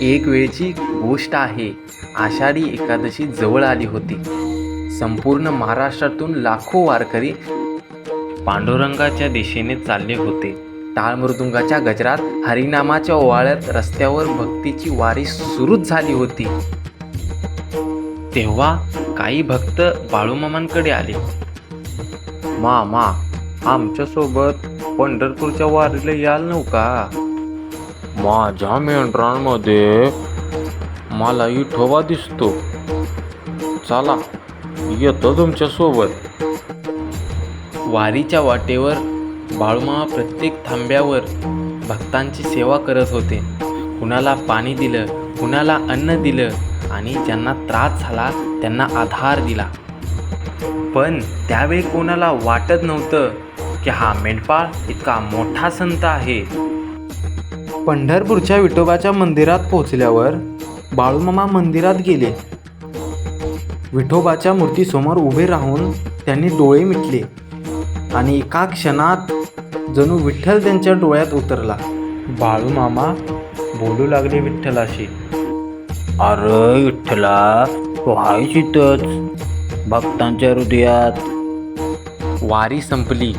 एक वेळची गोष्ट आहे. आषाढी एकादशी जवळ आली होती. संपूर्ण महाराष्ट्रातून लाखो वारकरी पांडुरंगाच्या दिशेने चालले होते. टाळमृदुंगाच्या गजरात हरिनामाच्या ओवाळ्यात रस्त्यावर भक्तीची वारी सुरूच झाली होती. तेव्हा काही भक्त बाळूमामांकडे आले. मामा आमच्यासोबत पंढरपूरच्या वारीला याल नव्हता? माझ्या मेंढरांमध्ये मला ठोवा दिसतो. चला येतो तुमच्यासोबत. वारीच्या वाटेवर बाळूमामा प्रत्येक थांब्यावर भक्तांची सेवा करत होते. कुणाला पाणी दिलं कुणाला अन्न दिलं आणि ज्यांना त्रास झाला त्यांना आधार दिला. पण त्यावेळी कोणाला वाटत नव्हतं की हा मेंढपाळ इतका मोठा संत आहे. पंढरपूरच्या विठोबाच्या मंदिरात पोहोचल्यावर बाळूमामा मंदिरात गेले. विठोबाच्या मूर्तीसमोर उभे राहून त्यांनी डोळे मिटले आणि एका क्षणात जणू विठ्ठल त्यांच्या डोळ्यात उतरला. बाळूमामा बोलू लागले विठ्ठलाशी. अरे विठ्ठला तू आहेस इथंच भक्तांच्या हृदयात. वारी संपली.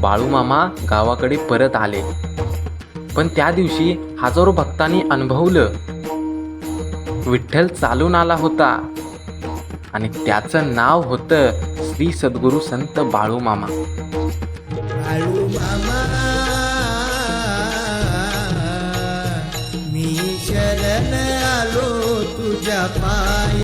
बाळूमामा गावाकडे परत आले. पण त्या दिवशी हजारो भक्तांनी अनुभवलं. विठ्ठल चालून आला होता. आणि त्याचं नाव होतं श्री सद्गुरू संत बाळू मामा मी शरण आलो तुझ्या पा